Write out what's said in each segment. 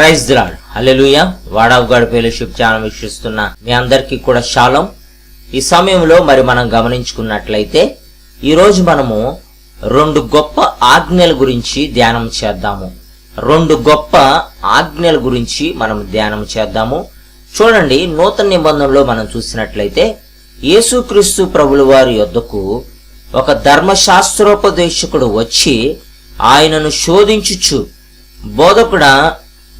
Praise the Lord హల్లెలూయ. వాడావు God fellowship channel వీక్షిస్తున్న మీ అందరికీ కూడా శాలం ఈ సమయంలో మరి మనం గమనించుకున్నట్లయితే ఈరోజు మనము రెండు గొప్ప ఆజ్ఞల గురించి ధ్యానం చేద్దాము. రెండు గొప్ప ఆజ్ఞల గురించి మనం ధ్యానం చేద్దాము. చూడండి నూతన నిబంధనలో మనం చూసినట్లయితే యేసుక్రీస్తు ప్రభుల వారి యొద్దకు ఒక ధర్మశాస్త్రోపదేశకుడు వచ్చి ఆయనను శోధించుచు. బోధకుడ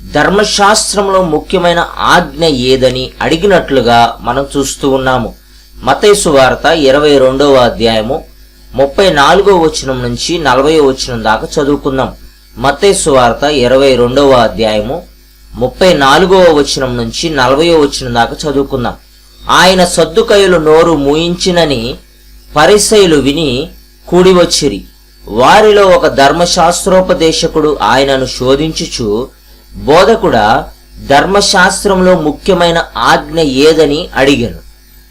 ధర్మశాస్త్రంలో ముఖ్యమైన ఆజ్ఞ ఏదని అడిగినట్లుగా మనం చూస్తూ ఉన్నాము. మతేసు వార్త ఇరవై రెండవ అధ్యాయము ముప్పై నాలుగో వచనం నుంచి నలభై వచనం దాకా చదువుకుందాం. మతేసు వార్త ఇరవై రెండవ అధ్యాయము ముప్పై నాలుగవ వచనం నుంచి నలభై వచనం దాకా చదువుకుందాం. ఆయన సద్దుకయులు నోరు మూయించినని పరిసయులు విని కూడివచ్చిరి. వారిలో ఒక ధర్మశాస్త్రోపదేశకుడు ఆయనను శోధించుచు బోధకుడా ధర్మశాస్త్రంలో ముఖ్యమైన ఆజ్ఞ ఏదని అడిగాను.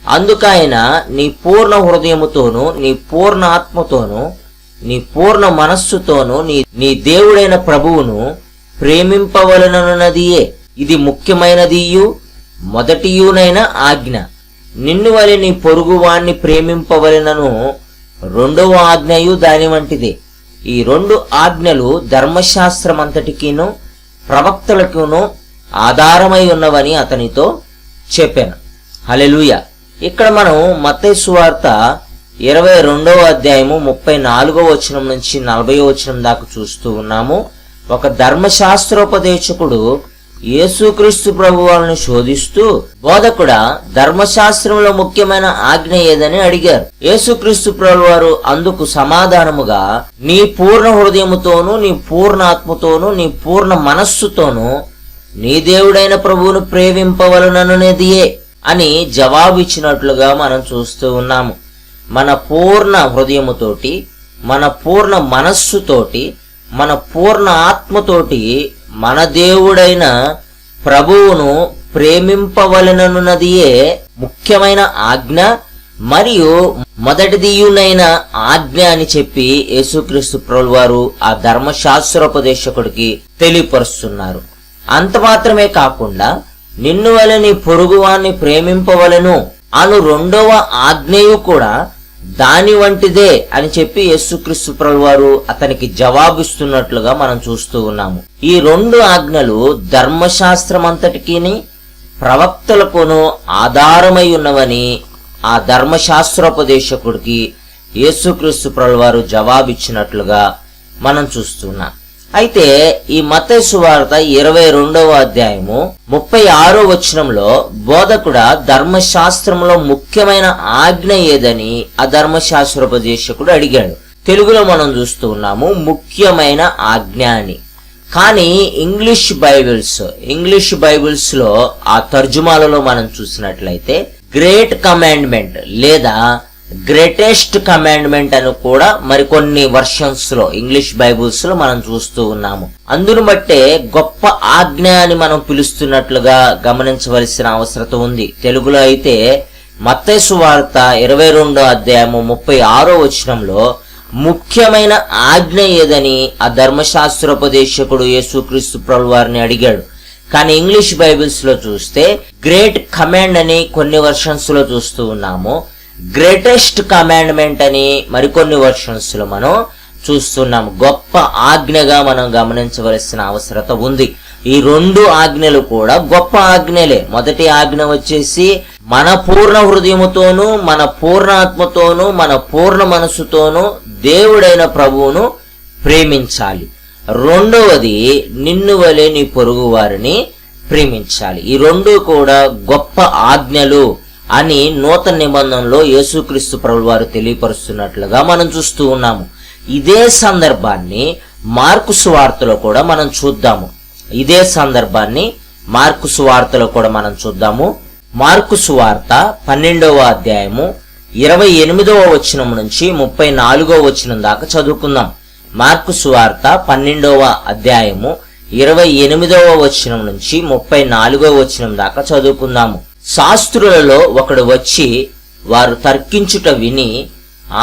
అందుకైన నీ పూర్ణ హృదయముతోనూ నీ పూర్ణ ఆత్మతోనూ నీ పూర్ణ మనస్సుతోనూ నీ నీ దేవుడైన ప్రభువును ప్రేమింపవలనన్నదియే. ఇది ముఖ్యమైనదియు మొదటియునైన ఆజ్ఞ. నిన్ను వలె నీ పొరుగువాణ్ణి ప్రేమింపవలెనను రెండవ ఆజ్ఞయు దాని వంటిదే ఈ రెండు ఆజ్ఞలు ధర్మశాస్త్రమంతటికిను ప్రవక్తలకును ఆధారమై ఉన్నవని అతనితో చెప్పాను. హలెలుయ ఇక్కడ మనం మత్తయి వార్త ఇరవై రెండవ అధ్యాయము ముప్పై నాలుగో వచనం నుంచి నలభై వచనం దాకా చూస్తూ ఉన్నాము. ఒక ధర్మశాస్త్రోపదేశకుడు యేసుక్రీస్తు ప్రభు వాళ్ళని శోధిస్తూ బోధకుడా ధర్మశాస్త్రంలో ముఖ్యమైన ఆజ్ఞ ఏదని అడిగారు. యేసుక్రీస్తు ప్రభు వారు అందుకు సమాధానముగా నీ పూర్ణ హృదయముతోనూ నీ పూర్ణ ఆత్మతోనూ నీ పూర్ణ మనస్సుతోనూ నీ దేవుడైన ప్రభువును ప్రేమింపవలననేదియే అని జవాబిచ్చినట్లుగా మనం చూస్తూ ఉన్నాము. మన పూర్ణ హృదయముతోటి మన పూర్ణ మనస్సుతోటి మన పూర్ణ ఆత్మతోటి మన దేవుడైన ప్రభువును ప్రేమింపవలననున్నదియే ముఖ్యమైన ఆజ్ఞ మరియు మొదటిదియునైన ఆజ్ఞ అని చెప్పి యేసుక్రీస్తు ప్రభువు వారు ఆ ధర్మశాస్త్రోపదేశకుడికి తెలియపరుస్తున్నారు. అంత మాత్రమే కాకుండా నిన్ను వలని పొరుగువాన్ని ప్రేమింపవలను అను రెండవ ఆజ్ఞయు కూడా దాని వంటిదే అని చెప్పి యేసుక్రీస్తు ప్రభు వారు అతనికి జవాబిస్తున్నట్లుగా మనం చూస్తూ ఉన్నాము. ఈ రెండు ఆజ్ఞలు ధర్మశాస్త్రం అంతటికీని ప్రవక్తలకును ఆధారమై ఉన్నవని ఆ ధర్మశాస్త్రోపదేశకుడికి యేసుక్రీస్తు ప్రభువారు జవాబిచ్చినట్లుగా మనం చూస్తున్నాం. అయితే ఈ మతేసు వార్త ఇరవై రెండవ అధ్యాయము ముప్పై ఆరో వచనంలో బోధకుడ ధర్మశాస్త్రంలో ముఖ్యమైన ఆజ్ఞ ఏదని అధర్మశాస్త్రోపదేశకుడు అడిగాడు. తెలుగులో మనం చూస్తూ ఉన్నాము ముఖ్యమైన ఆజ్ఞ అని. కానీ ఇంగ్లీష్ బైబిల్స్ ఇంగ్లీష్ బైబిల్స్లో ఆ తర్జుమాలలో మనం చూసినట్లయితే గ్రేట్ కమాండ్మెంట్ లేదా గ్రేటెస్ట్ కమాండ్మెంట్ అని కూడా మరికొన్ని వర్షన్స్లో ఇంగ్లీష్ బైబుల్స్లో మనం చూస్తూ ఉన్నాము. అందును బట్టే గొప్ప ఆజ్ఞ అని మనం పిలుస్తున్నట్లుగా గమనించవలసిన అవసరత ఉంది. తెలుగులో అయితే మత్తేసు వార్త ఇరవై రెండో అధ్యాయము ముప్పై ఆరో వచనంలో ముఖ్యమైన ఆజ్ఞ ఏదని ఆ ధర్మశాస్త్రోపదేశకుడు యేసుక్రీస్తు ప్రభు వారిని అడిగాడు. కానీ ఇంగ్లీష్ బైబిల్స్లో చూస్తే గ్రేట్ కమాండ్ అని కొన్ని వర్షన్స్లో చూస్తూ ఉన్నాము. గ్రేటెస్ట్ కమాండ్మెంట్ అని మరికొన్ని వర్షన్స్లో మనం చూస్తున్నాం. గొప్ప ఆజ్ఞగా మనం గమనించవలసిన అవసరత ఉంది. ఈ రెండు ఆజ్ఞలు కూడా గొప్ప ఆజ్ఞలే. మొదటి ఆజ్ఞ వచ్చేసి మన పూర్ణ హృదయముతోనూ మన పూర్ణాత్మతోనూ మన పూర్ణ మనసుతోనూ దేవుడైన ప్రభువును ప్రేమించాలి. రెండవది నిన్ను వలె నీ పొరుగు వారిని ప్రేమించాలి. ఈ రెండు కూడా గొప్ప ఆజ్ఞలు. అని నూతన నిబంధనలో యేసుక్రీస్తు ప్రభు వారు తెలియపరుస్తున్నట్లుగా మనం చూస్తూ ఉన్నాము. ఇదే సందర్భాన్ని మార్కు సువార్తలో కూడా మనం చూద్దాము. ఇదే సందర్భాన్ని మార్కు సువార్తలో కూడా మనం చూద్దాము. మార్కు సువార్త పన్నెండవ అధ్యాయము ఇరవై ఎనిమిదవ వచనం నుంచి ముప్పై నాలుగవ వచనం దాకా చదువుకుందాం. మార్కు సువార్త పన్నెండవ అధ్యాయము ఇరవై ఎనిమిదవ వచనం నుంచి ముప్పై నాలుగవ వచనం దాకా చదువుకుందాము. శాస్త్రులలో ఒకడు వచ్చి వారు తర్కించుట విని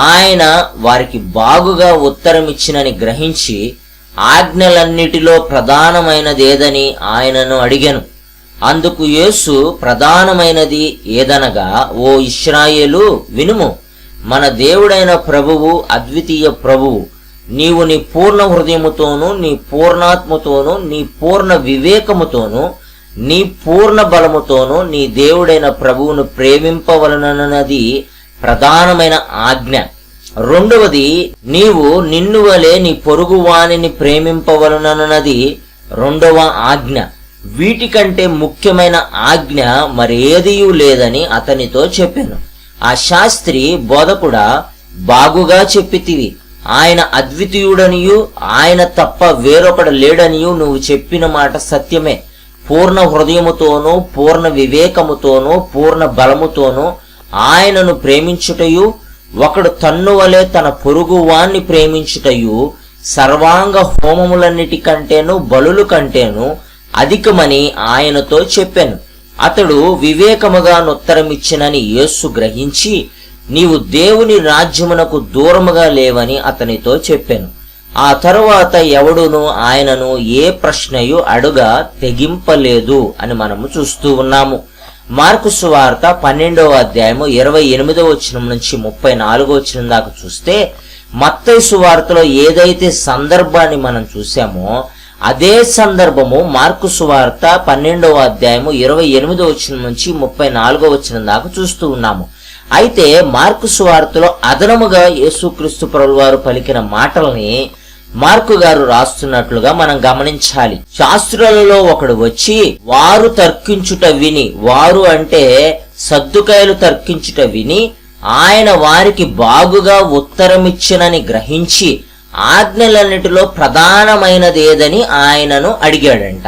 ఆయన వారికి బాగుగా ఉత్తరమిచ్చినని గ్రహించి ఆజ్ఞలన్నిటిలో ప్రధానమైనదేదని ఆయనను అడిగాను. అందుకు యేసు ప్రధానమైనది ఏదనగా ఓ ఇస్రాయేలు వినుము మన దేవుడైన ప్రభువు అద్వితీయ ప్రభువు నీవు నీ పూర్ణ హృదయముతోనూ నీ పూర్ణాత్మతోనూ నీ పూర్ణ వివేకముతోనూ నీ పూర్ణ బలముతోనూ నీ దేవుడైన ప్రభువును ప్రేమింపవలనన్నది ప్రధానమైన ఆజ్ఞ. రెండవది నీవు నిన్ను వలె నీ పొరుగు వాణిని ప్రేమింపవలనన్నది రెండవ ఆజ్ఞ. వీటికంటే ముఖ్యమైన ఆజ్ఞ మరేదియూ లేదని అతనితో చెప్పాను. ఆ శాస్త్రి బోధకుడా బాగుగా చెప్పితివి. ఆయన అద్వితీయుడనియు ఆయన తప్ప వేరొకడు లేడనియు నువ్వు చెప్పిన మాట సత్యమే. పూర్ణ హృదయముతోనూ పూర్ణ వివేకముతోనూ పూర్ణ బలముతోనూ ఆయనను ప్రేమించుటయు ఒకడు తన్ను వలె తన పొరుగువాన్ని ప్రేమించుటయు సర్వాంగ హోమములన్నిటికంటేను బలులు కంటేను అధికమని ఆయనతో చెప్పాను. అతడు వివేకముగా ఉత్తరమిచ్చినని యేస్సు గ్రహించి నీవు దేవుని రాజ్యమునకు దూరముగా లేవని అతనితో చెప్పాను. ఆ తరువాత ఎవడును ఆయనను ఏ ప్రశ్నయు అడుగా తెగింపలేదు అని మనము చూస్తూ ఉన్నాము. మార్కు సువార్త పన్నెండవ అధ్యాయము ఇరవై ఎనిమిదవ వచ్చిన నుంచి ముప్పై నాలుగో వచ్చిన దాకా చూస్తే మత్తయి సువార్తలో ఏదైతే సందర్భాన్ని మనం చూసామో అదే సందర్భము మార్కు సువార్త పన్నెండవ అధ్యాయము ఇరవై ఎనిమిదో వచ్చిన నుంచి ముప్పై నాలుగో వచ్చిన దాకా చూస్తూ ఉన్నాము. అయితే మార్కు సువార్తలో అదనముగా యేసుక్రీస్తు ప్రభువు వారు పలికిన మాటల్ని మార్కు గారు రాస్తున్నట్లుగా మనం గమనించాలి. శాస్త్రులలో ఒకడు వచ్చి వారు తర్కించుట విని వారు అంటే సద్దుకాయలు తర్కించుట విని ఆయన వారికి బాగుగా ఉత్తరమిచ్చినని గ్రహించి ఆజ్ఞలన్నిటిలో ప్రధానమైనది ఏదని ఆయనను అడిగాడంట.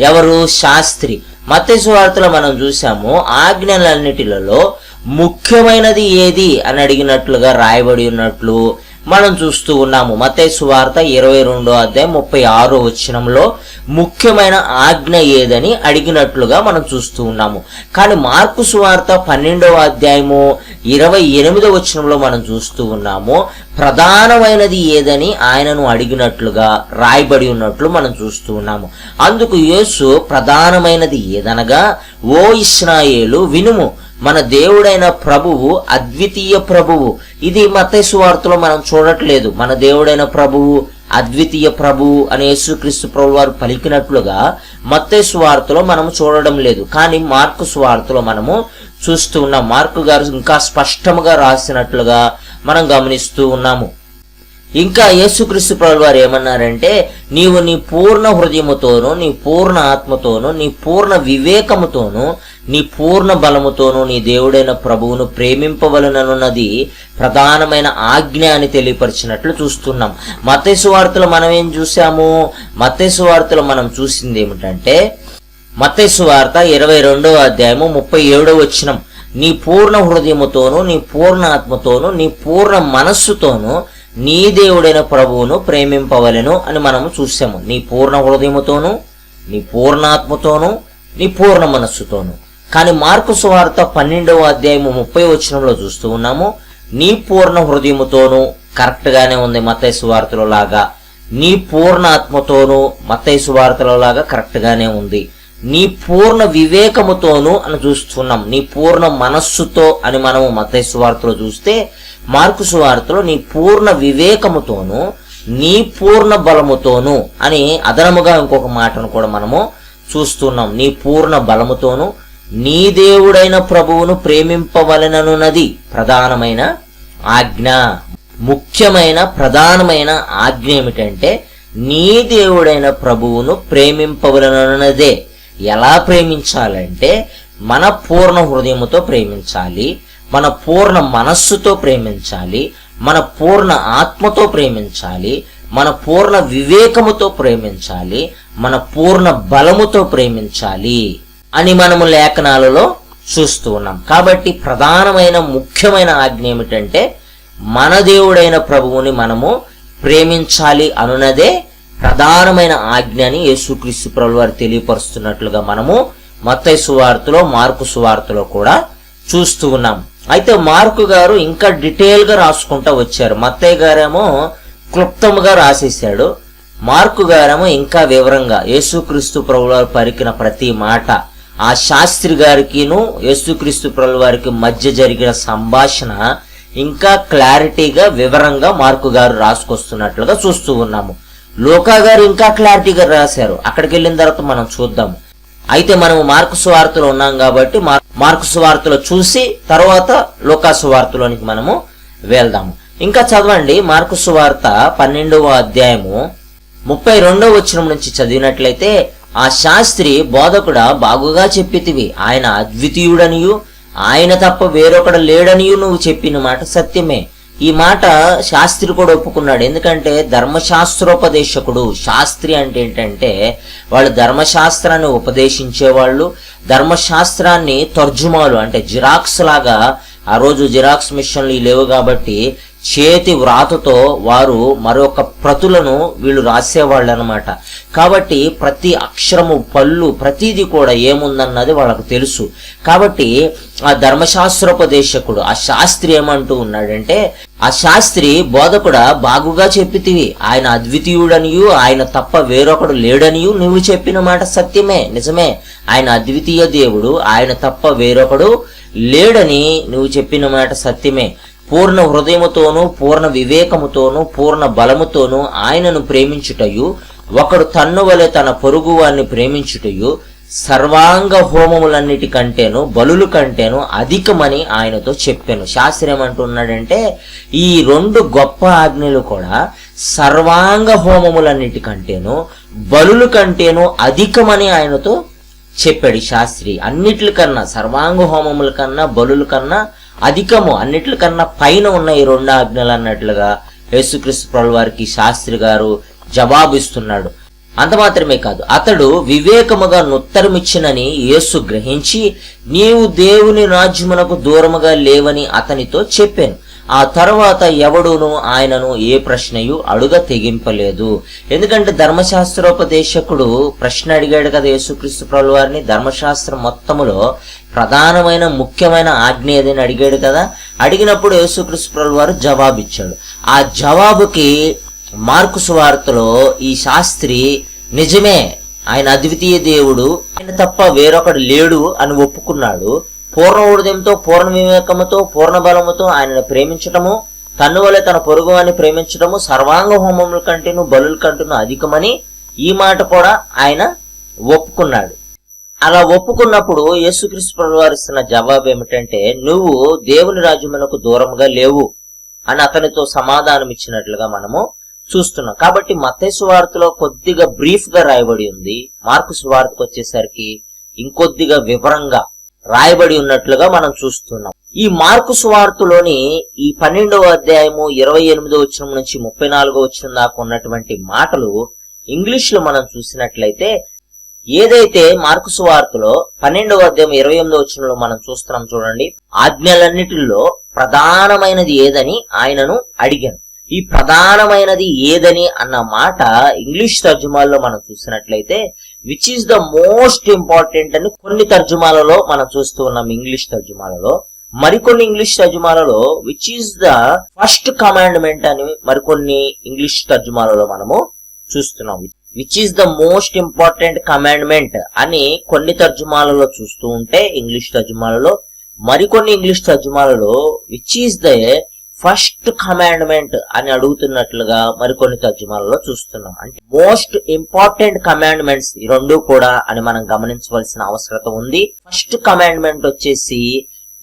ఎవరు? శాస్త్రి. మత్స్సు మనం చూసాము ఆజ్ఞలన్నిటిలలో ముఖ్యమైనది ఏది అని అడిగినట్లుగా రాయబడి ఉన్నట్లు మనం చూస్తూ ఉన్నాము. మతే సువార్త ఇరవై రెండో అధ్యాయం ముప్పై ఆరో వచ్చినంలో ముఖ్యమైన ఆజ్ఞ ఏదని అడిగినట్లుగా మనం చూస్తూ ఉన్నాము. కానీ మార్కు సువార్త పన్నెండవ అధ్యాయము ఇరవై ఎనిమిదో వచనంలో మనం చూస్తూ ఉన్నాము. ప్రధానమైనది ఏదని ఆయనను అడిగినట్లుగా రాయబడి ఉన్నట్లు మనం చూస్తూ ఉన్నాము. అందుకు యేసు ప్రధానమైనది ఏదనగా ఓ ఇస్రాయేలు వినుము మన దేవుడైన ప్రభువు అద్వితీయ ప్రభువు. ఇది మత్తయి వార్తలో మనం చూడట్లేదు. మన దేవుడైన ప్రభువు అద్వితీయ ప్రభువు అని యేసుక్రీస్తు ప్రభు వారు పలికినట్లుగా మత్తయి వార్తలో మనం చూడడం లేదు. కానీ మార్కు స్వార్తలో మనము చూస్తూ ఉన్నాం. మార్కు గారు ఇంకా స్పష్టముగా రాసినట్లుగా మనం గమనిస్తూ ఉన్నాము. ఇంకా యేసుక్రీస్తు ప్రభు వారు ఏమన్నారంటే నీవు నీ పూర్ణ హృదయముతోను నీ పూర్ణ ఆత్మతోను నీ పూర్ణ వివేకముతోను నీ పూర్ణ బలముతోను నీ దేవుడైన ప్రభువును ప్రేమింపవలననున్నది ప్రధానమైన ఆజ్ఞ అని తెలియపరిచినట్లు చూస్తున్నాం. మతేసు వార్తలు మనం ఏం చూసాము మతేసు వార్తలు మనం చూసింది ఏమిటంటే మతేసు వార్త ఇరవై రెండవ అధ్యాయము ముప్పై ఏడవ వచ్చినం నీ పూర్ణ హృదయముతోను నీ పూర్ణ ఆత్మతోను నీ పూర్ణ మనస్సుతోను నీ దేవుడైన ప్రభువును ప్రేమింపవలెను అని మనము చూసాము నీ పూర్ణ హృదయముతోను నీ పూర్ణాత్మతోను నీ పూర్ణ మనస్సుతోను. కానీ మార్కు సువార్త పన్నెండవ అధ్యాయము ముప్పై వచనంలో చూస్తూ ఉన్నాము నీ పూర్ణ హృదయముతోను కరెక్ట్గానే ఉంది మత్తయి సువార్తలో లాగా. నీ పూర్ణ ఆత్మతోను మత్తయి సువార్తలో లాగా కరెక్ట్గానే ఉంది. నీ పూర్ణ వివేకముతోను అని చూస్తున్నాం. నీ పూర్ణ మనస్సుతో అని మనము మత్తయి సువార్తలో చూస్తే మార్కు సువార్తలో నీ పూర్ణ వివేకముతోను నీ పూర్ణ బలముతోను అని అదనముగా ఇంకొక మాటను కూడా మనము చూస్తున్నాం. నీ పూర్ణ బలముతోను నీ దేవుడైన ప్రభువును ప్రేమింపవలననున్నది ప్రధానమైన ఆజ్ఞ. ముఖ్యమైన ప్రధానమైన ఆజ్ఞ ఏమిటంటే నీ దేవుడైన ప్రభువును ప్రేమింపవలనన్నదే ఎలా ప్రేమించాలంటే మన పూర్ణ హృదయముతో ప్రేమించాలి. మన పూర్ణ మనస్సుతో ప్రేమించాలి మన పూర్ణ ఆత్మతో ప్రేమించాలి మన పూర్ణ వివేకముతో ప్రేమించాలి మన పూర్ణ బలముతో ప్రేమించాలి అని మనము లేఖనాలలో చూస్తూ ఉన్నాం. కాబట్టి ప్రధానమైన ముఖ్యమైన ఆజ్ఞ ఏమిటంటే మన దేవుడైన ప్రభువుని మనము ప్రేమించాలి అనున్నదే ప్రధానమైన ఆజ్ఞ అని యేసుక్రీస్తు ప్రభు వారు తెలియపరుస్తున్నట్లుగా మనము మత్తై సువార్తలో మార్కు సువార్తలో కూడా చూస్తూ ఉన్నాం. అయితే మార్కు గారు ఇంకా డీటెయిల్గా రాసుకుంటా వచ్చారు. మత్తయ్య గారేమో క్లుప్తముగా రాసేశాడు. మార్కు గారేమో ఇంకా వివరంగా యేసుక్రీస్తు ప్రభువారు పరికిన పలికిన ప్రతి మాట ఆ శాస్త్రి గారికిను యేసుక్రీస్తు ప్రభు వారికి మధ్య జరిగిన సంభాషణ ఇంకా క్లారిటీగా వివరంగా మార్కు గారు రాసుకొస్తున్నట్లుగా చూస్తూ ఉన్నాము. లోకా గారు ఇంకా క్లారిటీగా రాశారు. అక్కడికి వెళ్ళిన తర్వాత మనం చూద్దాము అయితే మనము మార్కు సువార్తలో ఉన్నాం కాబట్టి మార్- మార్కు సువార్తలో చూసి తర్వాత లోకా సువార్తలోనికి మనము వెళ్దాము. ఇంకా చదవండి మార్కు సువార్త పన్నెండవ అధ్యాయము ముప్పై రెండవ వచనం నుంచి చదివినట్లయితే ఆ శాస్త్రి బోధకుడా బాగుగా చెప్పితివి. ఆయన అద్వితీయుడనియు. ఆయన తప్ప వేరొకడు లేడనియు నువ్వు చెప్పిన మాట సత్యమే. ఈ మాట శాస్త్రి కూడా ఒప్పుకున్నాడు. ఎందుకంటే ధర్మశాస్త్రోపదేశకుడు శాస్త్రి అంటే ఏంటంటే వాళ్ళు ధర్మశాస్త్రాన్ని ఉపదేశించేవాళ్ళు ధర్మశాస్త్రాన్ని తర్జుమాలు అంటే జిరాక్స్ లాగా ఆ రోజు జిరాక్స్ మిషన్లు లేవు కాబట్టి చేతి వ్రాతతో వారు మరొక ప్రతులను వీళ్ళు రాసేవాళ్ళు అనమాట కాబట్టి ప్రతి అక్షరము పళ్ళు ప్రతిదీ కూడా ఏముందన్నది వాళ్ళకు తెలుసు. కాబట్టి ఆ ధర్మశాస్త్రోపదేశకుడు ఆ శాస్త్రి ఏమంటూ ఉన్నాడంటే ఆ శాస్త్రి బోధకుడ బాగుగా చెప్పితివి. ఆయన అద్వితీయుడనియు ఆయన తప్ప వేరొకడు లేడనియు నువ్వు చెప్పిన మాట సత్యమే నిజమే. ఆయన అద్వితీయ దేవుడు ఆయన తప్ప వేరొకడు లేడని నువ్వు చెప్పిన మాట సత్యమే. పూర్ణ హృదయముతోనూ పూర్ణ వివేకముతోనూ పూర్ణ బలముతోనూ ఆయనను ప్రేమించుటయు ఒకడు తన్ను వలె తన పొరుగు వారిని ప్రేమించుటయు సర్వాంగ హోమములన్నిటి కంటేను బలులు కంటేను అధికమని ఆయనతో చెప్పాను. శాస్త్రం ఏమంటున్నాడంటే ఈ రెండు గొప్ప ఆజ్ఞలు కూడా సర్వాంగ హోమములన్నిటి కంటేను బలులు కంటేను అధికమని ఆయనతో చెప్పాడు శాస్త్రి. అన్నిటికన్నా సర్వాంగ హోమముల కన్నా బలుల కన్నా అధికము అన్నిట్లకన్నా పైన ఉన్న ఈ రెండు ఆజ్ఞలు అన్నట్లుగా యేసుక్రీస్తు ప్రభు వారికి శాస్త్రి గారు జవాబిస్తున్నాడు. అంత మాత్రమే కాదు అతడు వివేకముగా నుత్తరమిచ్చినని యేసు గ్రహించి నీవు దేవుని రాజ్యమునకు దూరముగా లేవని అతనితో చెప్పాను. ఆ తర్వాత ఎవడును ఆయనను ఏ ప్రశ్నయు అడుగ తెగింపలేదు. ఎందుకంటే ధర్మశాస్త్రోపదేశకుడు ప్రశ్న అడిగాడు కదా యేసుక్రీస్తు ప్రభు వారిని ధర్మశాస్త్రం మొత్తములో ప్రధానమైన ముఖ్యమైన ఆజ్ఞ ఏదైనా అడిగాడు కదా. అడిగినప్పుడు యేసుక్రీస్తు ప్రభు వారు జవాబిచ్చాడు. ఆ జవాబుకి మార్కు సువార్తలో ఈ శాస్త్రి నిజమే ఆయన అద్వితీయ దేవుడు ఆయన తప్ప వేరొకడు లేడు అని ఒప్పుకున్నాడు. పూర్ణ హృదయంతో పూర్ణ వివేకముతో పూర్ణ బలముతో ఆయనను ప్రేమించటము తన్ను వలె తన పొరుగు అని ప్రేమించటము సర్వాంగ హోమముల కంటేను బలుల కంటేను అధికమని ఈ మాట కూడా ఆయన ఒప్పుకున్నాడు. అలా ఒప్పుకున్నప్పుడు యేసుక్రీస్తు ప్రవారిస్తున్న జవాబు ఏమిటంటే నువ్వు దేవుని రాజ్యమునకు దూరంగా లేవు అని అతనితో సమాధానం ఇచ్చినట్లుగా మనము చూస్తున్నాం. కాబట్టి మత్తయి సువార్తలో కొద్దిగా బ్రీఫ్గా రాయబడి ఉంది. మార్కు సువార్తకు వచ్చేసరికి ఇంకొద్దిగా వివరంగా రాయబడి ఉన్నట్లుగా మనం చూస్తున్నాం. ఈ మార్కు సువార్తలోని ఈ పన్నెండవ అధ్యాయము ఇరవై ఎనిమిదో వచ్చిన నుంచి ముప్పై నాలుగో వచ్చిన దాకా ఉన్నటువంటి మాటలు ఇంగ్లీష్లో మనం చూసినట్లయితే ఏదైతే మార్కు సువార్తలో పన్నెండవ అధ్యాయం ఇరవై ఎనిమిదో వచ్చినలో మనం చూస్తున్నాం చూడండి ఆజ్ఞలన్నిటిలో ప్రధానమైనది ఏదని ఆయనను అడిగాను. ఈ ప్రధానమైనది ఏదని అన్న మాట ఇంగ్లీష్ తర్జుమాల్లో మనం చూసినట్లయితే which is the most important అని కొన్ని తర్జుమాలలో మనం చూస్తూ ఉన్నాం ఇంగ్లీష్ తర్జుమాలలో. మరికొన్ని English తర్జుమాలలో which is the first commandment అని మరికొన్ని ఇంగ్లీష్ తర్జుమాలలో మనము చూస్తున్నాం. Which is the most important commandment అని కొన్ని తర్జుమాలలో చూస్తూ ఉంటే ఇంగ్లీష్ తర్జుమాలలో మరికొన్ని English తర్జుమాలలో which is the first commandment అని అడుగుతున్నట్లుగా మరికొన్ని తర్జుమాలలో చూస్తున్నాం. అంటే మోస్ట్ ఇంపార్టెంట్ కమాండ్మెంట్స్ ఈ రెండు కూడా అని మనం గమనించవలసిన అవసరత ఉంది. ఫస్ట్ కమాండ్మెంట్ వచ్చేసి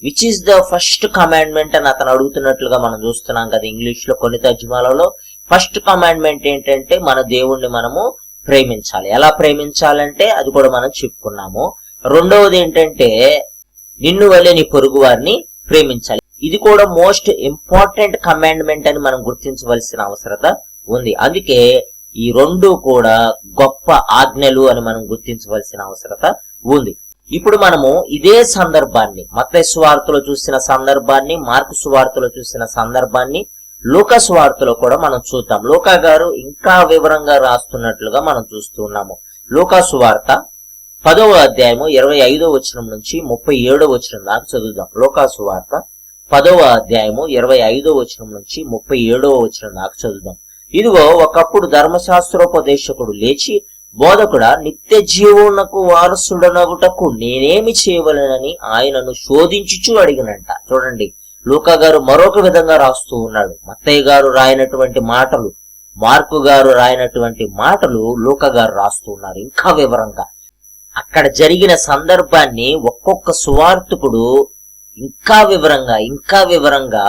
which is the first commandment అని అతను అడుగుతున్నట్లుగా మనం చూస్తున్నాం కదా ఇంగ్లీష్లో కొన్ని తర్జుమాలలో. ఫస్ట్ కమాండ్మెంట్ ఏంటంటే మన దేవుణ్ణి మనము ప్రేమించాలి. ఎలా ప్రేమించాలంటే అది కూడా మనం చెప్పుకున్నాము. రెండవది ఏంటంటే నిన్ను వల్లే నీ పొరుగు వారిని ప్రేమించాలి. ఇది కూడా మోస్ట్ ఇంపార్టెంట్ కమాండ్మెంట్ అని మనం గుర్తించవలసిన అవసరత ఉంది. అందుకే ఈ రెండు కూడా గొప్ప ఆజ్ఞలు అని మనం గుర్తించవలసిన అవసరత ఉంది. ఇప్పుడు మనము ఇదే సందర్భాన్ని మత్తయి సువార్తలో చూసిన సందర్భాన్ని మార్కు సువార్తలో చూసిన సందర్భాన్ని లూకా సువార్తలో కూడా మనం చూద్దాం. లోకా గారు ఇంకా వివరంగా రాస్తున్నట్లుగా మనం చూస్తున్నాము ఉన్నాము. వార్త సువార్త పదవ అధ్యాయము ఇరవై ఐదో వచనం నుంచి ముప్పై ఏడో వచనం దాకా చదువుదాం. లూకా సువార్త పదవ అధ్యాయము ఇరవై ఐదో వచనం నుంచి ముప్పై ఏడవ వచనం దాకా చదువుదాం. ఇదిగో ఒకప్పుడు ధర్మశాస్త్రోపదేశకుడు లేచి బోధకుడ నిత్య జీవనకు వారసుడనగుటకు నేనేమి చేయవలనని ఆయనను శోధించుచు అడిగినంట. చూడండి లూకా గారు మరొక విధంగా రాస్తూ ఉన్నాడు. మత్తయ్య గారు రాయనటువంటి మాటలు మార్కు గారు రాయనటువంటి మాటలు లూకా గారు రాస్తూ ఉన్నారు ఇంకా వివరంగా. అక్కడ జరిగిన సందర్భాన్ని ఒక్కొక్క సువార్తకుడు ఇంకా వివరంగా ఇంకా వివరంగా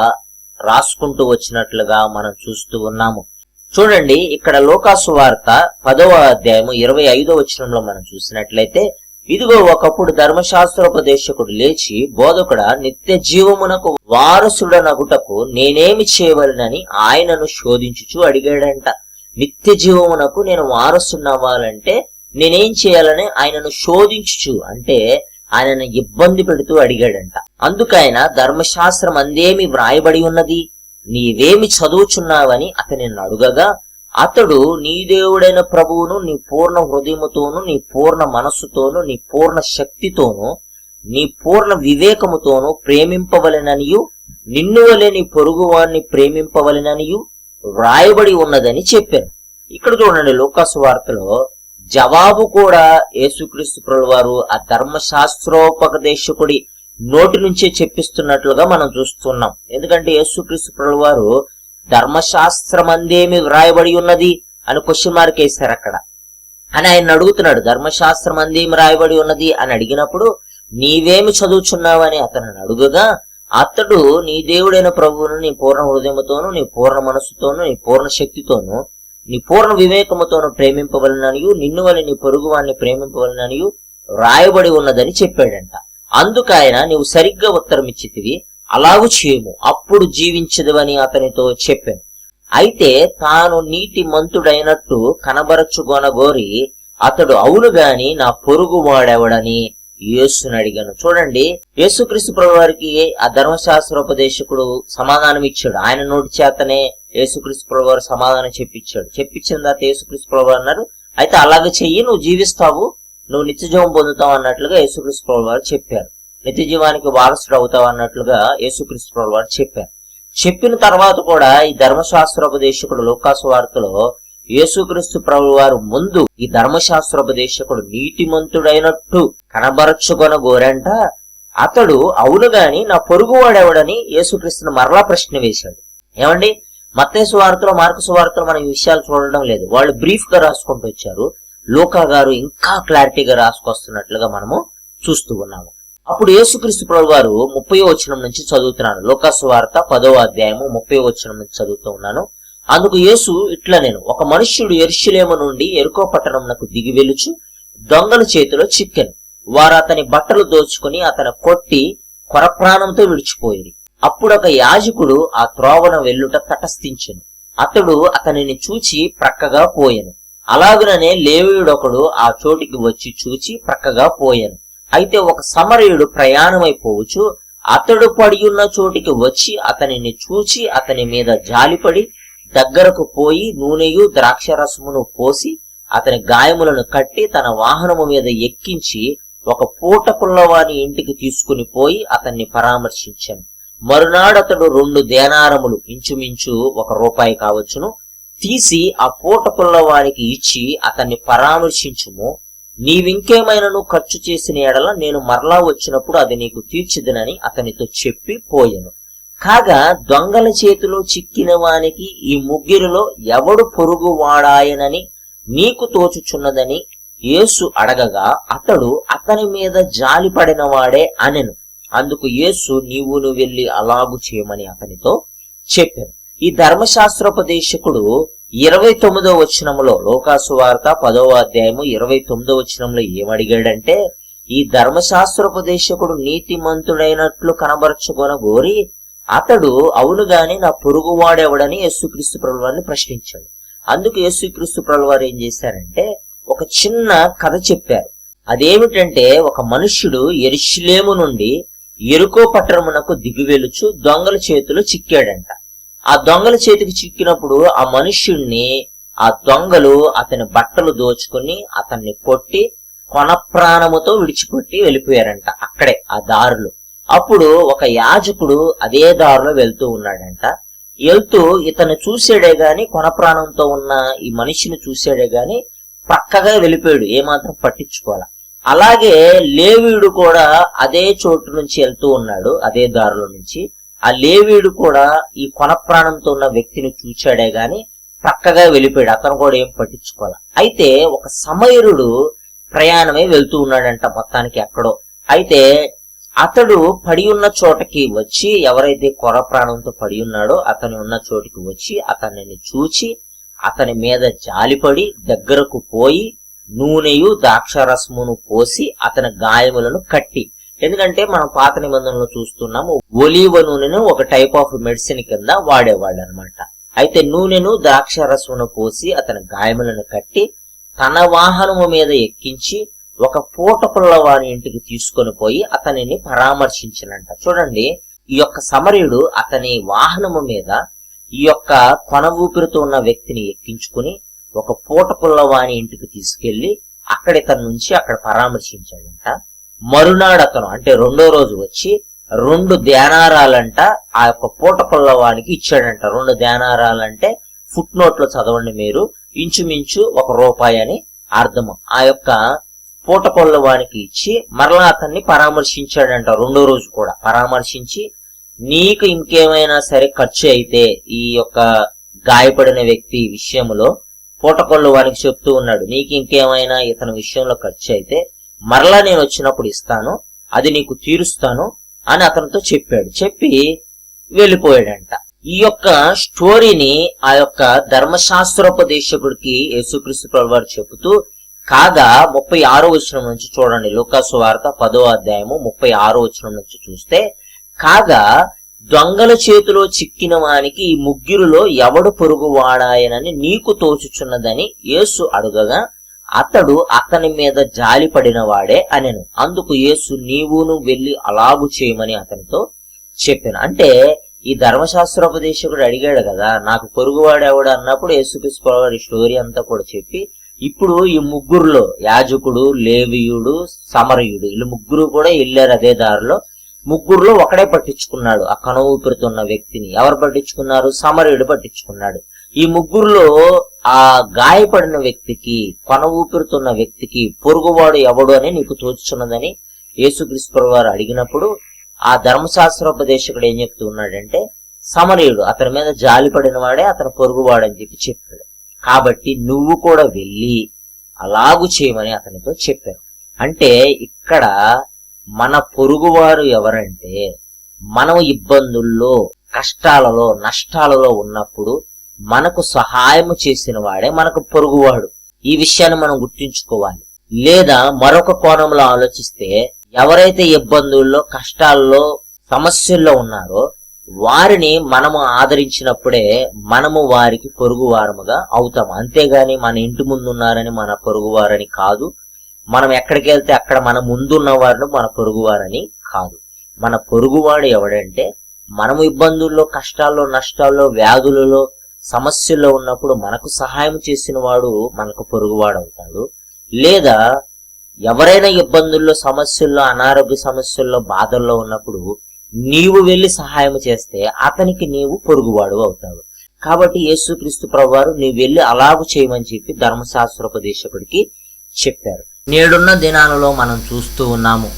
రాసుకుంటూ వచ్చినట్లుగా మనం చూస్తూ ఉన్నాము. చూడండి ఇక్కడ లోకాసు వార్త పదవ అధ్యాయము ఇరవై ఐదో వచనంలో మనం చూసినట్లయితే ఇదిగో ఒకప్పుడు ధర్మశాస్త్రోపదేశకుడు లేచి బోధకుడ నిత్య జీవమునకు వారసుడనగుటకు నేనేమి చేయవలనని ఆయనను శోధించుచు అడిగాడంట. నిత్య జీవమునకు నేను వారసునవ్వాలంటే నేనేం చేయాలని ఆయనను శోధించుచు అంటే ఆయనను ఇబ్బంది పెడుతూ అడిగాడంట. అందుకైన ధర్మశాస్త్రం అందేమి వ్రాయబడి ఉన్నది? నీవేమి చదువుచున్నావని అతని అడుగగా అతడు నీ దేవుడైన ప్రభువును నీ పూర్ణ హృదయముతోను నీ పూర్ణ మనస్సుతోను నీ పూర్ణ శక్తితోను నీ పూర్ణ వివేకముతోను ప్రేమింపవలెననియు నిన్ను వలె నీ పొరుగువాణ్ణి ప్రేమింపవలెననియు వ్రాయబడి ఉన్నదని చెప్పాను. ఇక్కడ చూడండి లోకాసు వార్తలో జవాబు కూడా యేసుక్రీస్తు ప్రభువారు ఆ ధర్మశాస్త్రోపదేశకుడి నోటి నుంచే చెప్పిస్తున్నట్లుగా మనం చూస్తున్నాం. ఎందుకంటే యేసుక్రీస్తు ప్రభువారు ధర్మశాస్త్రం అందేమి వ్రాయబడి ఉన్నది అని క్వశ్చన్ మార్క్ వేశారు అక్కడ. అని ఆయన అడుగుతున్నాడు ధర్మశాస్త్రం అందేమి రాయబడి ఉన్నది అని అడిగినప్పుడు నీవేమి చదువుచున్నావని అతను అడుగగా అతడు నీ దేవుడైన ప్రభువును నీ పూర్ణ హృదయముతోను నీ పూర్ణ మనస్సుతోను నీ పూర్ణ శక్తితోను నీ పూర్ణ వివేకముతోను ప్రేమింపవలననియు నిన్ను వల్ల నీ పొరుగువాన్ని ప్రేమింపవలననియు రాయబడి ఉన్నదని చెప్పాడంట. అందుకైన నీవు సరిగ్గా ఉత్తరం ఇచ్చితివి అలాగు చేయము అప్పుడు జీవించదువని అతనితో చెప్పాను. అయితే తాను నీటి మంతుడైనట్టు కనబరచుగొనగోరి అతడు అవును గాని నా పొరుగు వాడెవడని యేసుని అడిగాను. చూడండి యేసుక్రీస్తు ప్రభు వారికి ఆ ధర్మశాస్త్రోపదేశకుడు సమాధానం ఇచ్చాడు ఆయన నోటి చేతనే యేసుక్రీస్తు ప్రభు వారు సమాధానం చెప్పించాడు. చెప్పించిన తర్వాత యేసుక్రీస్తు ప్రభు అన్నారు అయితే అలాగ చెయ్యి నువ్వు జీవిస్తావు నువ్వు నిత్యజీవం పొందుతావు అన్నట్లుగా యేసుక్రీస్తు ప్రభు వారు చెప్పారు. నిత్యజీవానికి వారసుడు అవుతావు అన్నట్లుగా యేసుక్రీస్తు ప్రభు వారు చెప్పారు. చెప్పిన తర్వాత కూడా ఈ ధర్మశాస్త్రోపదేశకుడు లోకాసు వార్తలో యేసుక్రీస్తు ప్రభు వారు ముందు ఈ ధర్మశాస్త్రోపదేశకుడు నీతిమంతుడైనట్టు కనబరచుకొన గోరంట అతడు అవును గాని నా పొరుగు వాడెవడని యేసుక్రీస్తుని మరలా ప్రశ్న వేశాడు. ఏమండి? మత్తేసు వార్తలో మార్కు సువార్తలో మనం ఈ విషయాలు చూడడం లేదు. వాళ్ళు బ్రీఫ్గా రాసుకుంటూ వచ్చారు. లోకా గారు ఇంకా క్లారిటీగా రాసుకొస్తున్నట్లుగా మనము చూస్తూ ఉన్నాము. అప్పుడు యేసుక్రీస్తు ప్రభు వారు ముప్పై వచనం నుంచి చదువుతున్నాను లోకాసు వార్త పదో అధ్యాయము ముప్పై వచనం నుంచి చదువుతూ ఉన్నాను. అందుకు యేసు ఇట్లా నేను ఒక మనుష్యుడు ఎరుషులేము నుండి ఎరుకో పట్టణంనకు దిగి వెలుచు దొంగల చేతిలో చిక్కెను. వారు అతని బట్టలు దోచుకుని అతని కొట్టి కొరప్రాణంతో విడిచిపోయింది అప్పుడొక యాజకుడు ఆ త్రోవన వెల్లుట తటస్థించెను. అతడు అతనిని చూచి ప్రక్కగా పోయెను. అలాగుననే లేవీయుడొకడు ఆ చోటికి వచ్చి చూచి ప్రక్కగా పోయాను. అయితే ఒక సమరయుడు ప్రయాణమైపోవచ్చు అతడు పడియున్న చోటికి వచ్చి అతనిని చూచి అతని మీద జాలిపడి దగ్గరకు పోయి నూనెయు ద్రాక్షరసమును పోసి అతని గాయములను కట్టి తన వాహనము మీద ఎక్కించి ఒక పూట పుల్లవాని ఇంటికి తీసుకుని పోయి అతన్ని పరామర్శించాను. మరునాడతడు రెండు దేనారములు ఇంచుమించు ఒక రూపాయి కావచ్చును. తీసి ఆ పూట పుల్లవానికి ఇచ్చి అతన్ని పరామర్శించుము. నీవింకేమైనను ఖర్చు చేసిన ఎడల నేను మరలా వచ్చినప్పుడు అది నీకు తీర్చిదనని అతనితో చెప్పి పోయెను. కాగా దొంగల చేతిలో చిక్కిన వానికి ఈ ముగ్గురిలో ఎవడు పొరుగు వాడాయనని నీకు తోచుచున్నదని యేసు అడగగా అతడు అతని మీద జాలిపడిన వాడే అనెను. అందుకు యేసు నీవును వెళ్ళి అలాగు చేయమని అతనితో చెప్పాను ఈ ధర్మశాస్త్రోపదేశకుడు ఇరవై తొమ్మిదో వచనములో లోకాసు వార్త పదవ అధ్యాయము ఇరవై తొమ్మిదో వచనంలో ఏమడిగాడంటే ఈ ధర్మశాస్త్రోపదేశకుడు నీతిమంతుడైనట్లు కనబరచుకొన గోరి అతడు అవును గాని నా పొరుగువాడెవడని యేసుక్రీస్తు ప్రభువారిని ప్రశ్నించాడు. అందుకు యేసుక్రీస్తు ప్రభువారు ఏం చేశారంటే ఒక చిన్న కథ చెప్పారు. అదేమిటంటే ఒక మనుష్యుడు ఎరుషులేము నుండి ఎరుకో పట్టణమునకు దిగువెలుచు దొంగల చేతిలో చిక్కాడంట. ఆ దొంగల చేతికి చిక్కినప్పుడు ఆ మనుష్యుణ్ణి ఆ దొంగలు అతని బట్టలు దోచుకుని అతన్ని కొట్టి కొన ప్రాణముతో విడిచిపెట్టి వెళ్ళిపోయారంట అక్కడే ఆ దారులు. అప్పుడు ఒక యాజకుడు అదే దారిలో వెళ్తూ ఉన్నాడంట. వెళ్తూ ఇతను చూసాడే గాని కొన ప్రాణంతో ఉన్న ఈ మనిషిని చూసాడే గాని పక్కగా వెళ్ళిపోయాడు. ఏమాత్రం పట్టించుకోవాల. అలాగే లేవీయుడు కూడా అదే చోటు నుంచి వెళ్తూ ఉన్నాడు అదే దారిలో నుంచి. ఆ లేవీయుడు కూడా ఈ కొన ప్రాణంతో ఉన్న వ్యక్తిని చూచాడే గాని పక్కగా వెళ్ళిపోయాడు అతను కూడా ఏం పట్టించుకోవాలి అయితే ఒక సమయరుడు ప్రయాణమై వెళ్తూ ఉన్నాడంట మొత్తానికి ఎక్కడో. అయితే అతడు పడి ఉన్న చోటకి వచ్చి ఎవరైతే కొర ప్రాణంతో పడి ఉన్నాడో అతను ఉన్న చోటికి వచ్చి అతనిని చూచి అతని మీద జాలిపడి దగ్గరకు పోయి నూనెయు ద్రాక్షరసమును పోసి అతని గాయములను కట్టి. ఎందుకంటే మనం పాత నిబంధనలు చూస్తున్నాము ఒలీవ నూనెను ఒక టైప్ ఆఫ్ మెడిసిన్ కింద వాడేవాళ్ళు అనమాట అయితే నూనెను ద్రాక్షరసమును పోసి అతని గాయములను కట్టి తన వాహనము మీద ఎక్కించి ఒక పూట వారి ఇంటికి తీసుకొని పోయి అతనిని పరామర్శించినంట. చూడండి ఈ యొక్క సమరయుడు అతని వాహనము మీద ఈ యొక్క కొన ఊపిరితో ఉన్న వ్యక్తిని ఎక్కించుకుని ఒక పూట పుల్లవాణి ఇంటికి తీసుకెళ్ళి అక్కడ ఇతని నుంచి అక్కడ పరామర్శించాడంట. మరునాడు అతను అంటే రెండో రోజు వచ్చి రెండు ధ్యానారాలంట ఆ యొక్క పూట పుల్లవానికి ఇచ్చాడంట. రెండు ధ్యానారాలంటే ఫుట్ నోట్లో చదవండి మీరు ఇంచుమించు ఒక రూపాయి అని అర్థము ఆ యొక్క పూట పొల్లవానికి ఇచ్చి మరలా అతన్ని పరామర్శించాడంట రెండో రోజు కూడా. పరామర్శించి నీకు ఇంకేమైనా సరే ఖర్చు అయితే ఈ యొక్క గాయపడిన వ్యక్తి విషయంలో పూటకొల్లు వానికి చెప్తూ ఉన్నాడు నీకు ఇంకేమైనా ఇతని విషయంలో ఖర్చు అయితే మరలా నేను వచ్చినప్పుడు ఇస్తాను అది నీకు తీరుస్తాను అని అతనితో చెప్పాడు. చెప్పి వెళ్ళిపోయాడంట. ఈ యొక్క స్టోరీని ఆ యొక్క ధర్మశాస్త్రోపదేశకుడికి యేసుక్రీస్తు ప్రభువారు చెబుతూ కాగా ముప్పై ఆరో వచనం నుంచి చూడండి లోకాసు వార్త పదో అధ్యాయము ముప్పై ఆరో వచనం నుంచి చూస్తే కాగా దొంగల చేతిలో చిక్కిన వానికి ఈ ముగ్గురులో ఎవడు పొరుగు వాడాయనని నీకు తోచుచున్నదని యేసు అడుగగా అతడు అతని మీద జాలి పడిన వాడే అనెను. అందుకు యేసు నీవును వెళ్ళి అలాగు చేయమని అతనితో చెప్పాను. అంటే ఈ ధర్మశాస్త్రోపదేశకుడు అడిగాడు కదా నాకు పొరుగువాడు అన్నప్పుడు యేసుక్రీస్తు స్టోరీ అంతా కూడా చెప్పి ఇప్పుడు ఈ ముగ్గురులో యాజకుడు లేవియుడు సమరయుడు వీళ్ళు ముగ్గురు కూడా వెళ్ళారు అదే దారిలో. ముగ్గురులో ఒకడే పట్టించుకున్నాడు. ఆ కను ఊపిరితున్న వ్యక్తిని. ఎవరు పట్టించుకున్నారు? సమరుడు పట్టించుకున్నాడు. ఈ ముగ్గురులో ఆ గాయపడిన వ్యక్తికి కొన ఊపిరితున్న వ్యక్తికి పొరుగువాడు ఎవడు అని నీకు తోచుచున్నదని యేసుక్రీస్తు వారు అడిగినప్పుడు ఆ ధర్మశాస్త్రోపదేశకుడు ఏం చెప్తూ ఉన్నాడంటే సమరీయుడు అతని మీద జాలి పడిన వాడే అతను పొరుగువాడు అని చెప్పి చెప్పాడు. కాబట్టి నువ్వు కూడా వెళ్ళి అలాగు చేయమని అతనితో చెప్పాను అంటే ఇక్కడ మన పొరుగువారు ఎవరంటే మనం ఇబ్బందుల్లో కష్టాలలో నష్టాలలో ఉన్నప్పుడు మనకు సహాయము చేసిన వాడే మనకు పొరుగువాడు. ఈ విషయాన్ని మనం గుర్తుంచుకోవాలి. లేదా మరొక కోణంలో ఆలోచిస్తే ఎవరైతే ఇబ్బందుల్లో కష్టాల్లో సమస్యల్లో ఉన్నారో వారిని మనము ఆదరించినప్పుడే మనము వారికి పొరుగువారముగా అవుతాం. అంతేగాని మన ఇంటి ముందు ఉన్నారని మన పొరుగువారని కాదు. మనం ఎక్కడికి వెళ్తే అక్కడ మన ముందున్న వారిని మన పొరుగువారని కాదు. మన పొరుగువాడు ఎవడంటే మనము ఇబ్బందుల్లో కష్టాల్లో నష్టాల్లో వ్యాధులలో సమస్యల్లో ఉన్నప్పుడు మనకు సహాయం చేసిన వాడు మనకు పొరుగువాడు అవుతాడు. లేదా ఎవరైనా ఇబ్బందుల్లో సమస్యల్లో అనారోగ్య సమస్యల్లో బాధల్లో ఉన్నప్పుడు నీవు వెళ్ళి సహాయం చేస్తే అతనికి నీవు పొరుగువాడు అవుతావు. కాబట్టి యేసుక్రీస్తు ప్రభువారు నీవు వెళ్ళి అలాగు చేయమని చెప్పి ధర్మశాస్త్రోపదేశకుడికి చెప్పారు. నేడున్న దినాలలో మనం చూస్తూ ఉన్నాము.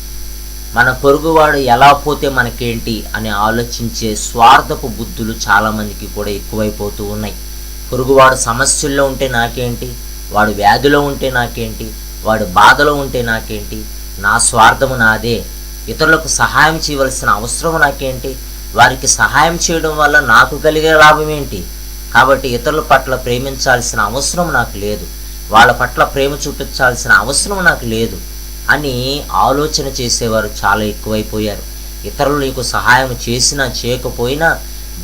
మన పొరుగువాడు ఎలా పోతే మనకేంటి అని ఆలోచించే స్వార్థపు బుద్ధులు చాలామందికి కూడా ఎక్కువైపోతూ ఉన్నాయి. పొరుగువాడు సమస్యల్లో ఉంటే నాకేంటి? వాడు వ్యాధిలో ఉంటే నాకేంటి? వాడు బాధలో ఉంటే నాకేంటి? నా స్వార్థము నాదే. ఇతరులకు సహాయం చేయవలసిన అవసరం నాకేంటి? వారికి సహాయం చేయడం వల్ల నాకు కలిగే లాభం ఏంటి? కాబట్టి ఇతరుల పట్ల ప్రేమించాల్సిన అవసరం నాకు లేదు. వాళ్ళ పట్ల ప్రేమ చూపించాల్సిన అవసరం నాకు లేదు అని ఆలోచన చేసేవారు చాలా ఎక్కువైపోయారు. ఇతరులు నీకు సహాయం చేసినా చేయకపోయినా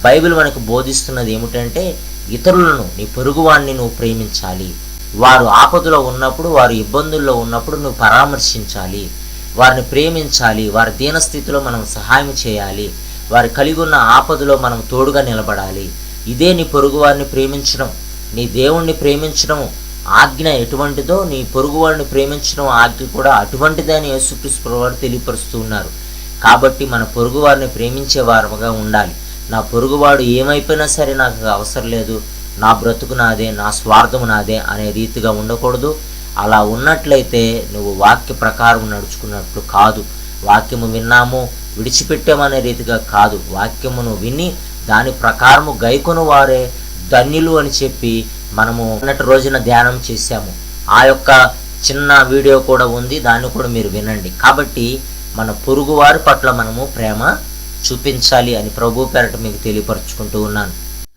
బైబిల్ మనకు బోధిస్తున్నది ఏమిటంటే ఇతరులను నీ పొరుగువాణ్ణి నువ్వు ప్రేమించాలి. వారు ఆపదలో ఉన్నప్పుడు వారు ఇబ్బందుల్లో ఉన్నప్పుడు నువ్వు పరామర్శించాలి. వారిని ప్రేమించాలి. వారి దీనస్థితిలో మనం సహాయం చేయాలి. వారి కలిగి ఉన్న ఆపదలో మనం తోడుగా నిలబడాలి. ఇదే నీ పొరుగువారిని ప్రేమించడం నీ దేవుణ్ణి ప్రేమించడం ఆజ్ఞ ఎటువంటిదో నీ పొరుగువాడిని ప్రేమించడం ఆజ్ఞ కూడా అటువంటిదే అని యేసుక్రీస్తు వారు తెలియపరుస్తూ ఉన్నారు. కాబట్టి మన పొరుగువారిని ప్రేమించే వారముగా ఉండాలి. నా పొరుగువాడు ఏమైపోయినా సరే నాకు అవసరం లేదు. నా బ్రతుకు నాదే నా స్వార్థము నాదే అనే రీతిగా ఉండకూడదు. అలా ఉన్నట్లయితే నువ్వు వాక్య ప్రకారం నడుచుకున్నట్లు కాదు. వాక్యము విన్నాము విడిచిపెట్టామనే రీతిగా కాదు. వాక్యమును విని దాని ప్రకారము గైకొను వారే ధన్యులు అని చెప్పి మనము ఉన్నటి రోజున ధ్యానం చేశాము. ఆ యొక్క చిన్న వీడియో కూడా ఉంది దాన్ని కూడా మీరు వినండి. కాబట్టి మన పొరుగువారి పట్ల మనము ప్రేమ చూపించాలి అని ప్రభు పేరట మీకు తెలియపరుచుకుంటూ ఉన్నాను.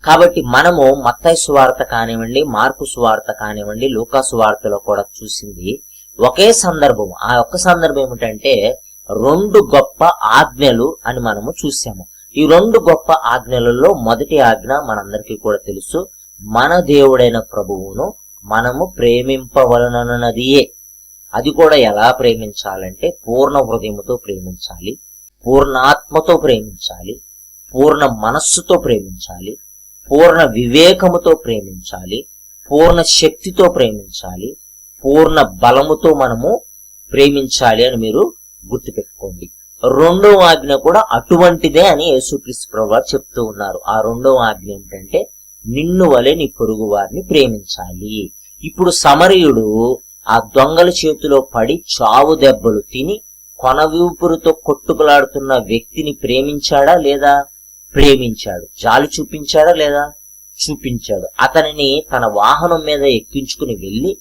కాబట్టి మనము మత్తయి సువార్త కానివ్వండి మార్కు సువార్త కానివ్వండి లూకా సువార్తలో కూడా చూసింది ఒకే సందర్భం. ఆ ఒక్క సందర్భం ఏమిటంటే రెండు గొప్ప ఆజ్ఞలు అని మనము చూసాము ఈ రెండు గొప్ప ఆజ్ఞలలో మొదటి ఆజ్ఞ మనందరికీ కూడా తెలుసు. మన దేవుడైన ప్రభువును మనము ప్రేమింపవలనన్నదియే. అది కూడా ఎలా ప్రేమించాలంటే పూర్ణ హృదయముతో ప్రేమించాలి పూర్ణాత్మతో ప్రేమించాలి పూర్ణ మనస్సుతో ప్రేమించాలి పూర్ణ వివేకముతో ప్రేమించాలి పూర్ణ శక్తితో ప్రేమించాలి పూర్ణ బలముతో మనము ప్రేమించాలి అని మీరు గుర్తుపెట్టుకోండి. రెండవ ఆజ్ఞ కూడా అటువంటిదే అని యేసుక్రీస్తు ప్రభు చెప్తూ ఉన్నారు. ఆ రెండవ ఆజ్ఞ ఏంటంటే నిన్ను వలె నీ పొరుగు వారిని ప్రేమించాలి. ఇప్పుడు సమరయుడు ఆ దొంగల చేతిలో పడి చావు దెబ్బలు తిని కొనవీపురుతో కొట్టుకులాడుతున్న వ్యక్తిని ప్రేమించాడా లేదా? ప్రేమించాడు. జాలి చూపించాడా లేదా? చూపించాడు. అతనిని తన వాహనం మీద ఎక్కించుకుని వెళ్ళి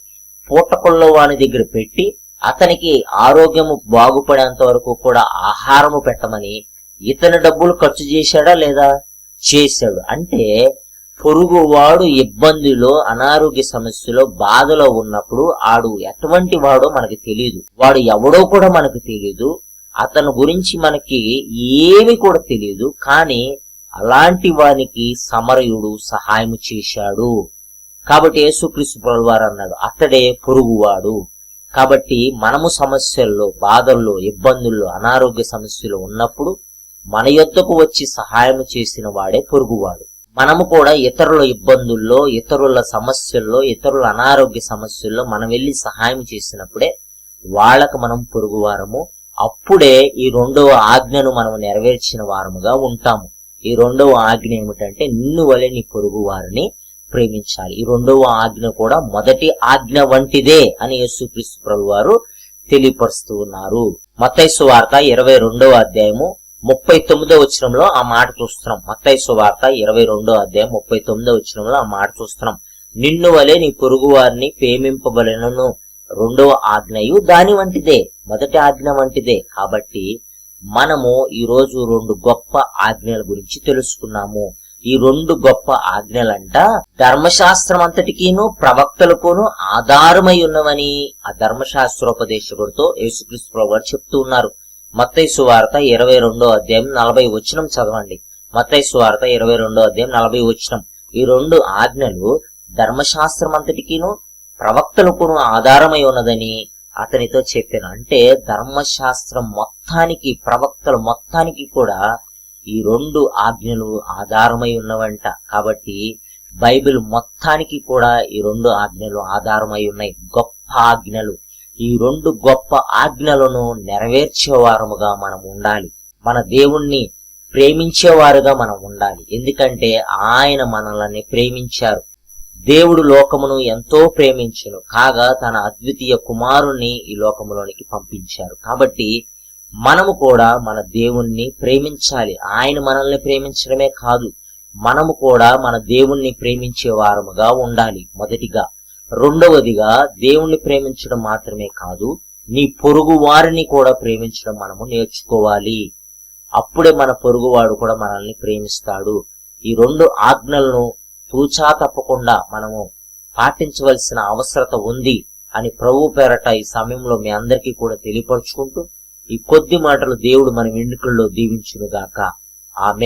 పూటకొల్లో వాని దగ్గర పెట్టి అతనికి ఆరోగ్యము బాగుపడేంత వరకు కూడా ఆహారము పెట్టమని ఇతని డబ్బులు ఖర్చు చేశాడా లేదా? చేశాడు. అంటే పొరుగువాడు ఇబ్బందిలో అనారోగ్య సమస్యలో బాధలో ఉన్నప్పుడు ఆడు ఎటువంటి వాడో మనకు తెలియదు వాడు ఎవడో కూడా మనకు తెలియదు అతని గురించి మనకి ఏమి కూడా తెలియదు కానీ అలాంటి వానికి సమరయుడు సహాయం చేశాడు. కాబట్టి యేసుక్రీస్తు ప్రభువు వారు అన్నాడు అతడే పొరుగువాడు. కాబట్టి మనము సమస్యల్లో బాధల్లో ఇబ్బందుల్లో అనారోగ్య సమస్యలు ఉన్నప్పుడు మన యొద్దకు వచ్చి సహాయం చేసిన వాడే పొరుగువాడు. మనము కూడా ఇతరుల ఇబ్బందుల్లో ఇతరుల సమస్యల్లో ఇతరుల అనారోగ్య సమస్యల్లో మనం వెళ్ళి సహాయం చేసినప్పుడే వాళ్ళకు మనం పొరుగువారము. అప్పుడే ఈ రెండవ ఆజ్ఞను మనం నెరవేర్చిన వారముగా ఉంటాము. ఈ రెండవ ఆజ్ఞ ఏమిటంటే నిన్ను వలె నీ పొరుగు వారిని ప్రేమించాలి. ఈ రెండవ ఆజ్ఞ కూడా మొదటి ఆజ్ఞ వంటిదే అని యేసుక్రీస్తు ప్రభు వారు తెలియపరుస్తూ ఉన్నారు. మతైసు వార్త ఇరవై రెండవ అధ్యాయము ముప్పై తొమ్మిదో వచ్చినంలో ఆ మాట చూస్తున్నాం. మత్తై సువార్త ఇరవై రెండో అధ్యాయం ముప్పై తొమ్మిదో వచ్చినంలో ఆ మాట చూస్తున్నాం. నిన్ను వలె నీ పొరుగు వారిని ప్రేమింపబలనను రెండవ ఆజ్ఞయు దాని వంటిదే. మొదటి ఆజ్ఞ వంటిదే. కాబట్టి మనము ఈ రోజు రెండు గొప్ప ఆజ్ఞల గురించి తెలుసుకున్నాము. ఈ రెండు గొప్ప ఆజ్ఞలంట ధర్మశాస్త్రం అంతటికీను ప్రవక్తలకును ఆధారమై ఉన్నవని ఆ ధర్మశాస్త్రోపదేశకుడితో యేసుక్రీస్తు ప్రభు వారు చెప్తూ ఉన్నారు. మత్తైసు వార్త ఇరవై రెండో అధ్యాయం నలభై వచనం చదవండి. మత్తైసు వార్త ఇరవై రెండో అధ్యాయం నలభై వచనం. ఈ రెండు ఆజ్ఞలు ధర్మశాస్త్రం అంతటికీను ప్రవక్తలకును ఆధారమై ఉన్నదని అతనితో చెప్పాను. అంటే ధర్మశాస్త్రం మొత్తానికి ప్రవక్తలు మొత్తానికి కూడా ఈ రెండు ఆజ్ఞలు ఆధారమై ఉన్నవంట. కాబట్టి బైబిల్ మొత్తానికి కూడా ఈ రెండు ఆజ్ఞలు ఆధారమై ఉన్నాయి. గొప్ప ఆజ్ఞలు. ఈ రెండు గొప్ప ఆజ్ఞలను నెరవేర్చేవారముగా మనం ఉండాలి. మన దేవుణ్ణి ప్రేమించేవారుగా మనం ఉండాలి. ఎందుకంటే ఆయన మనల్ని ప్రేమించారు. దేవుడు లోకమును ఎంతో ప్రేమించును. కాగా తన అద్వితీయ కుమారుణ్ణి ఈ లోకములోనికి పంపించారు. కాబట్టి మనము కూడా మన దేవుణ్ణి ప్రేమించాలి. ఆయన మనల్ని ప్రేమించడమే కాదు మనము కూడా మన దేవుణ్ణి ప్రేమించే వారముగా ఉండాలి. మొదటిగా రెండవదిగా దేవుణ్ణి ప్రేమించడం మాత్రమే కాదు నీ పొరుగు వారిని కూడా ప్రేమించడం మనము నేర్చుకోవాలి. అప్పుడే మన పొరుగువాడు కూడా మనల్ని ప్రేమిస్తాడు. ఈ రెండు ఆజ్ఞలను తూచా తప్పకుండా మనము పాటించవలసిన అవసరత ఉంది అని ప్రభు పేరట ఈ సమయంలో మీ అందరికీ కూడా తెలియపరుచుకుంటూ ఈ కొద్ది మాటలు దేవుడు మన వెండుకల్లో దీవించునుగాక. ఆమె